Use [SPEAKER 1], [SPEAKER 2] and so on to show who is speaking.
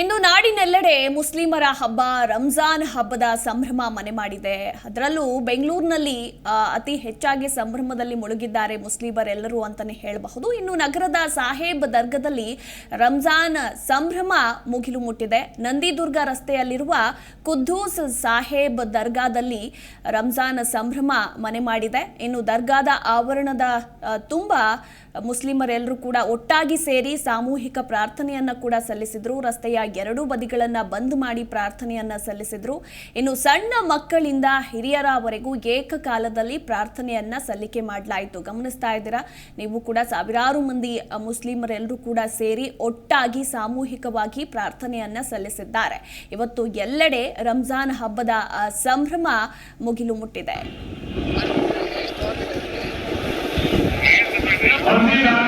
[SPEAKER 1] ಇಂದು ನಾಡಿನೆಲ್ಲೆಡೆ ಮುಸ್ಲಿಮರ ಹಬ್ಬ, ರಂಜಾನ್ ಹಬ್ಬದ ಸಂಭ್ರಮ ಮನೆ ಮಾಡಿದೆ. ಅದರಲ್ಲೂ ಬೆಂಗಳೂರಿನಲ್ಲಿ ಅತಿ ಹೆಚ್ಚಾಗಿ ಸಂಭ್ರಮದಲ್ಲಿ ಮುಳುಗಿದ್ದಾರೆ ಮುಸ್ಲಿಮರೆಲ್ಲರೂ ಅಂತಾನೆ ಹೇಳಬಹುದು. ಇನ್ನು ನಗರದ ಸಾಹೇಬ್ ದರ್ಗದಲ್ಲಿ ರಂಜಾನ್ ಸಂಭ್ರಮ ಮುಗಿಲು ಮುಟ್ಟಿದೆ. ನಂದಿದುರ್ಗ ರಸ್ತೆಯಲ್ಲಿರುವ ಕುದ್ದೂಸ್ ಸಾಹೇಬ್ ದರ್ಗಾದಲ್ಲಿ ರಂಜಾನ್ ಸಂಭ್ರಮ ಮನೆ ಮಾಡಿದೆ. ಇನ್ನು ದರ್ಗಾದ ಆವರಣದ ತುಂಬ ಮುಸ್ಲಿಮರೆಲ್ಲರೂ ಕೂಡ ಒಟ್ಟಾಗಿ ಸೇರಿ ಸಾಮೂಹಿಕ ಪ್ರಾರ್ಥನೆಯನ್ನ ಕೂಡ ಸಲ್ಲಿಸಿದ್ರು. ರಸ್ತೆಯ ಎರಡೂ ಬದಿಗಳನ್ನ ಬಂದ್ ಮಾಡಿ ಪ್ರಾರ್ಥನೆಯನ್ನ ಸಲ್ಲಿಸಿದ್ರು. ಇನ್ನು ಸಣ್ಣ ಮಕ್ಕಳಿಂದ ಹಿರಿಯರವರೆಗೂ ಏಕಕಾಲದಲ್ಲಿ ಪ್ರಾರ್ಥನೆಯನ್ನ ಸಲ್ಲಿಕೆ ಮಾಡಲಾಯಿತು. ಗಮನಿಸ್ತಾ ಇದ್ದೀರಾ? ನೀವು ಕೂಡ ಸಾವಿರಾರು ಮಂದಿ ಮುಸ್ಲಿಮರೆಲ್ಲರೂ ಕೂಡ ಸೇರಿ ಒಟ್ಟಾಗಿ ಸಾಮೂಹಿಕವಾಗಿ ಪ್ರಾರ್ಥನೆಯನ್ನ ಸಲ್ಲಿಸಿದ್ದಾರೆ. ಇವತ್ತು ಎಲ್ಲೆಡೆ ರಂಜಾನ್ ಹಬ್ಬದ ಸಂಭ್ರಮ ಮುಗಿಲು ಮುಟ್ಟಿದೆ.
[SPEAKER 2] Olvida